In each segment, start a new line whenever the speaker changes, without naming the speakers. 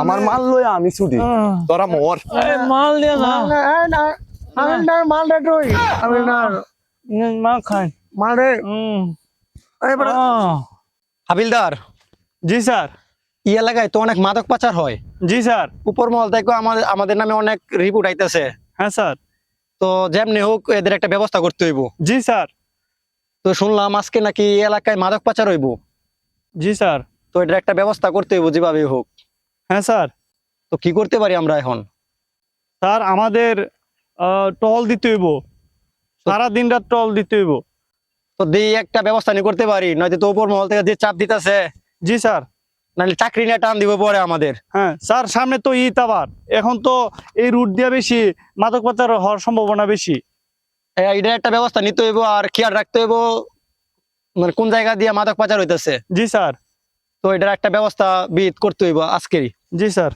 আমার মাল লই আমি ছুটি। তোরা মর।
এই মাল দিয়ে না।
আমি না মাল রে তুই। আমি না
মাল খান
মাল রে
হুম।
এই বড়
হাবিলদার।
জি স্যার।
ই এলাকায় তো অনেক মাদক পাচার হয়।
জি স্যার।
উপর মহল থেকে আমাদের আমাদের নামে অনেক রিপোর্ট আইতেছে।
হ্যাঁ স্যার।
তো যেমনি হোক এদের একটা ব্যবস্থা করতে হইব।
জি স্যার।
তো শুনলাম আজকে নাকি এলাকায় মাদক পাচার হইব।
জি স্যার।
তো এটার একটা ব্যবস্থা করতে হইব যেভাবে হোক।
হ্যাঁ স্যার।
তো কি করতে পারি আমরা এখন?
স্যার আমাদের আহ, টহল দিতে হইব। সারা দিন রাত টল দিতে হইব।
তো দিয়ে একটা ব্যবস্থা নিয়ে করতে পারি নয়তো তো উপর মহল থেকে যে চাপ দিতেছে।
জি স্যার।
নাহলে চাকরি নিয়ে টান দিব পরে আমাদের।
হ্যাঁ স্যার সামনে তো ঈদ আবার। এখন তো এই রুট দিয়ে বেশি মাদক পাচার হওয়ার সম্ভাবনা বেশি।
এ- এটার একটা ব্যবস্থা নিতে হইব আর খেয়াল রাখতে হইব মানে কোন জায়গা দিয়ে মাদক পাচার হইতেছে।
জি স্যার।
তো এটার একটা ব্যবস্থা বিদ করতে হইব আজকেরই।
জি স্যার।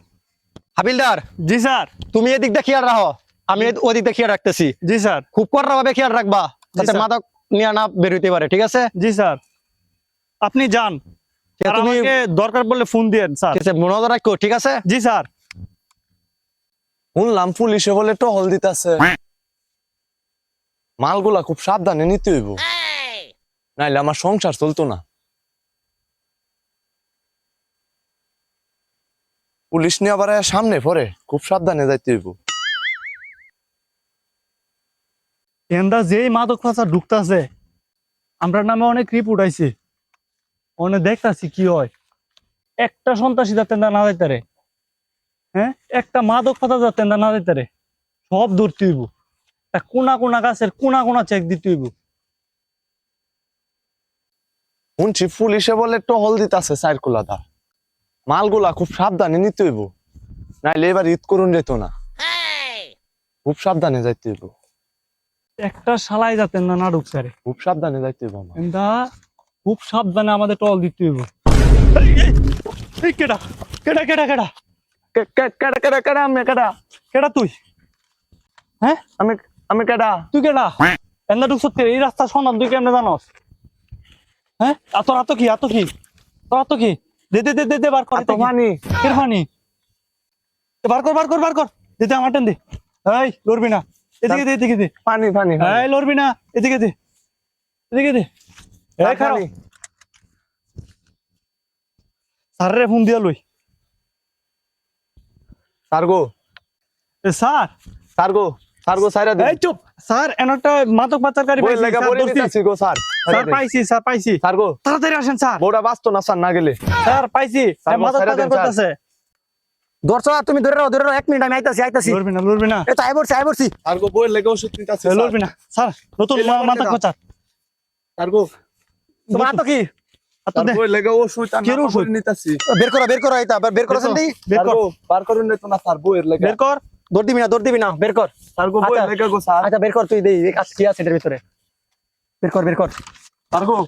হাবিলদার।
জি স্যার।
তুমি এদিক দিয়ে খেয়াল রাখো। আমি এ- ওদিক দিয়ে খেয়াল রাখতেছি।
জি স্যার।
খুব কড়া ভাবে খেয়াল রাখবা যাতে মাদক নিয়ে না বের হইতে পারে ঠিক আছে?
জি স্যার। আপনি যান। আমাকে দরকার পড়লে ফোন দিয়েন স্যার।
ঠিক আছে, রাখো ঠিক আছে?
জি স্যার।
শুনলাম পুলিশে বলে টহল দিতেছে। মালগুলা খুব সাবধানে নিতে হইব। নাইলে আমার সংসার চলতো না। পুলিশ নিয়ে আবার সামনে পরে খুব সাবধানে যাইতে হইব।
এন্দা যেই মাদক পাচার ঢুকতাছে আমরা নামে অনেক রিপোর্ট আইছে। অনেক দেখতাছি কি হয়। একটা সন্ত্রাসী যাতে না যাইতারে হ্যাঁ? একটা মাদক পাচার যাতে না যাইতারে সব ধরতে হইব। তা কোনা কোনা গাছের কোনা কোনা চেক দিতে হইব।
শুনছি পুলিশে বলে টহল দিতেছে সাইরকুলাদা মালগুলা খুব সাবধানে নিতে হইব। নাইলে এবার ঈদ করুন যেত না। খুব সাবধানে যাইতে হইব।
একটা শালাই যাতে না না ঢুকতারে
খুব সাবধানে যাইতে হইব আমার।
খুব সাবধানে আমাদের টল দিতে হইব। এই, কেডা? কেডা কেডা কেডা?
কেডা কেডা কেডা আমি কেডা?
কেডা তুই? হ্যাঁ?
আমি আমি কেডা?
তুই কেডা? এন্দা ঢুকছত কে? এই রাস্তা সন্ধান তুই কেমনে জানস? হ্যাঁ? আর তোর কি আতো কি? তোর আতো কি? দে দে দে দে দে বার কর
তো পানি
কের পানি এ বার কর বার কর বার কর। দে দে আমার টেন দে। এই লড়বি না। এদিকে দে এদিকে দে।
পানি পানি পানি।
এই লড়বি না। এদিকে দে। এদিকে দে। এই খারাপ স্যারের ফোন দিয়া লই।
সারগো
এ স্যার।
সারগো সারগো সাইরা দে
এই চুপ। স্যার এন মাদক পাচারকারী
বই লাগা বলে
ধরছি।
গো স্যার।
স্যার পাইছি স্যার পাইছি।
সারগো
তাড়াতাড়ি আসেন স্যার।
বউটা বাঁচতো না স্যার না গেলে।
স্যার পাইছি।
স্যার,
পাচার করতেছে।
ধরছো তুমি ধরে রাখো ধরে রাখো এক মিনিট আমি আইতাছি আইতাছি।
লড়বি না লড়বি না।
এই তো আই পড়ছি আই পড়ছি।
সারগো বই লেগে ওষুধ দিতাছি
এ, লড়বি না। স্যার নতুন
সারগো
তোমার তো কি?
নিতাছি।
বের করো বের করো এটা বের করো
বের কর
বার করুন তো না স্যার বইয়ের লেগে।
বের কর।
দৌড় দিবি না দৌড় দিবি না বের কর।
সারগো
আচ্ছা।
গো স্যার।
আচ্ছা বের কর তুই দেই কাজ কি আছে এটার ভিতরে? বের কর বের কর।
সারগো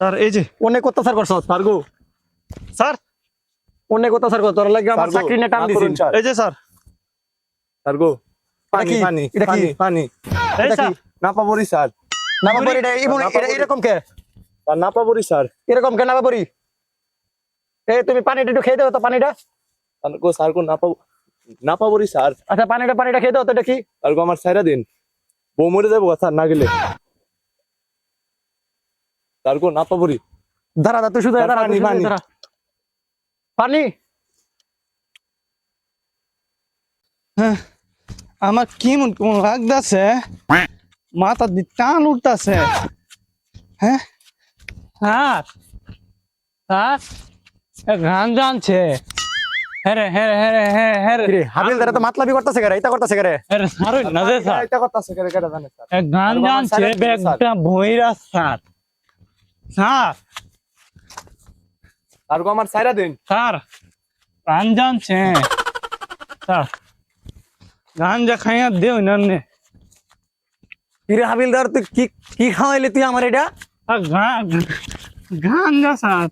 স্যার এই যে।
অনেক অত্যাচার করছ।
সারগো
স্যার
অনেক অত্যাচার কর তোর লাগে আমার চাকরি নিয়ে টান
না
দিছিস
এই যে স্যার।
সারগো পানি পানি
এটা কি?
পানি পানি।
এই স্যার
কি?
নাপা বড়ি স্যার।
এটা এটা
পড়ি।
এরকম কে?
আর নাপা বড়ি স্যার।
এরকম কে নামা পড়ি এই তুমি পানিটা একটু খেয়ে দাও তো পানিটা।
সারগো সারগো নাপা নাপা বড়ি স্যার।
আচ্ছা পানিটা পানিটা খেয়ে দাও তো এটা কি?
সারগো আমার সাইরা দিন। বউ মরে যাব স্যার না গেলে। সারগো নাপা বড়ি
দাঁড়া দাঁড়া তুই শুধু দাঁড়া
পানি,
শুধু
পানি।
দাঁড়া। পানি?
আমার কি মন কেমন লাগতেছে? মাথা দি টান উঠতেছে। হ্যাঁ? স্যার এ গান জানছে। হ্যাঁ রে হ্যাঁ রে হ্যাঁ রে হ্যাঁ হ্যাঁ রে।
হাবিল দাঁড়া তো মাতলাবি করতেছে কেরে? এটা করতেছে কেরে?
হ্যাঁ স্যার না যে স্যার।
এটা কথা আছে কেটে কেটে জানে স্যার।
এ গান
আর বাবা
জানছে
স্যারের দিকে স্যার।
ব্যাগটা ভইরা স্যার। স্যার।
সারগো আমার সাইরা দিন।
স্যার গান জানছে। স্যার গান যা খাইয়া দেও না নে।
কিরে হাবিলদার তুই কি কি খাওয়াইলি তুই আমার এটা
গান গান যা স্যার।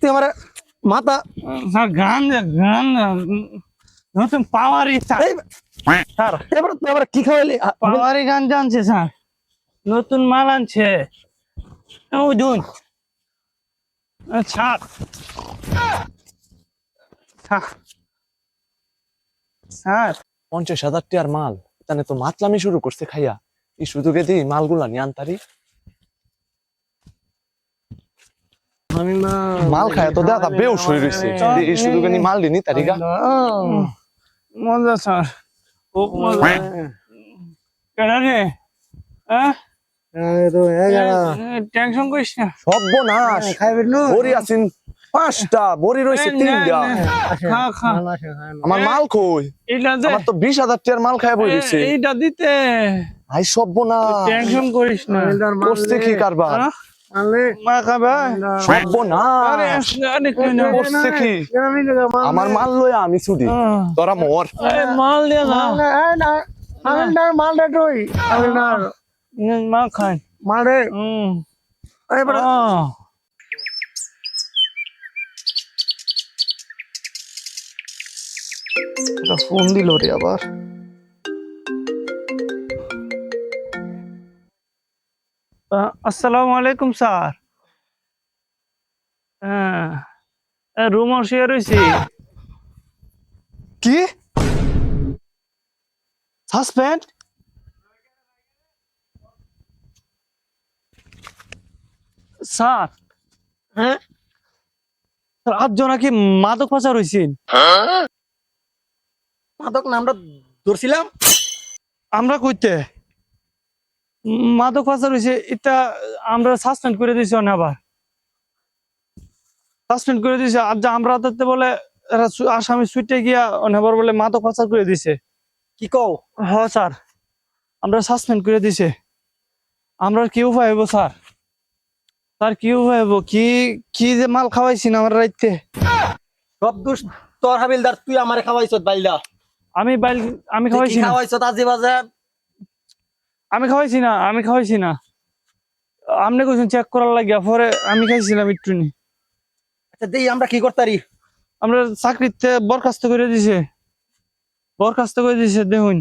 তুই আমার মাথা
স্যার গান গান নতুন পাওয়ারি স্যার স্যার।
এবার তুই কি খাওয়াইলি আ-
পাওয়ারি গান জানছে স্যার। নতুন মাল আনছে। ওজন। ছাড়।
পঞ্চাশ হাজার টিয়ার মাল। তাহলে তো মাতলামি শুরু করছে খাইয়া। এই সুযোগে দিই মালগুলা নিয়ে আনতারি
আমি না
মাল খায় তো দেখা বেউস হয়ে রয়েছে এই সুযোগে নি মাল দিনি তারিগা
মজা স্যার। খুব মজা। কেডা রে? হ্যাঁ টেনশন করিস না।
সর্বনাশ।
খাইবেন না।
বড়ি আছেন পাঁচটা বড়ি রয়েছে তিনটা।
খা খা।
আমার মাল কই?
এইটা দে।
আমার তো বিশ হাজার মাল খায় বই রয়েছে
এইটা দিতে।
ভাই সর্বনাশ।
টেনশন করিস না।
কি কারবার?
মালে
আমার মাল লয়া আমি ছুটি। তোরা মর।
আরে মাল দিয়ে না।
আন্ডার মালটা তুই। মালে
হুম।
এবার
আহ,
একটা ফোন দিল রে আবার।
আসসালামু আলাইকুম স্যার। হ্যাঁ রুম শুয়ে রয়েছি
কি? সাসপেন্ড?
স্যার।
হ্যাঁ?
আটজন নাকি মাদক পাচার হয়েছেন
মাদক না আমরা ধরছিলাম।
আমরা কইতে? মাদক পাচার হয়েছে এটা আমরা সাসপেন্ড করে দিয়েছি না আবার। সাসপেন্ড করে দিয়েছে আর যা আমরা তাতে বলে আসামি সুইটে গিয়া অনেকবার বলে মাদক পাচার করে দিছে
কি কও?
হ স্যার। আমরা সাসপেন্ড করে দিছে আমরা কি উপায় হইব স্যার? স্যার কি উপায় হইব? কি কি যে মাল খাওয়াইছি না আমরা রাইতে?
সব দোষ তোর হাবিলদার তুই আমারে খাওয়াইছ বাইলা।
আমি বাইল আমি খাওয়াইছি না।
খাওয়াইছ আজি বাজে
আমি খাওয়াইছি না আমি খাওয়াইছি না। আপনি কইছেন চেক করার লাগিয়া পরে আমি খাইছিলাম একটু নি
আচ্ছা দেই আমরা কি করতারি?
আমরা চাকরিতে বরখাস্ত করে দিছে। বরখাস্ত করে দিছে দেখুন।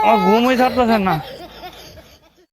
আমার ঘুমই থাকতেছে না।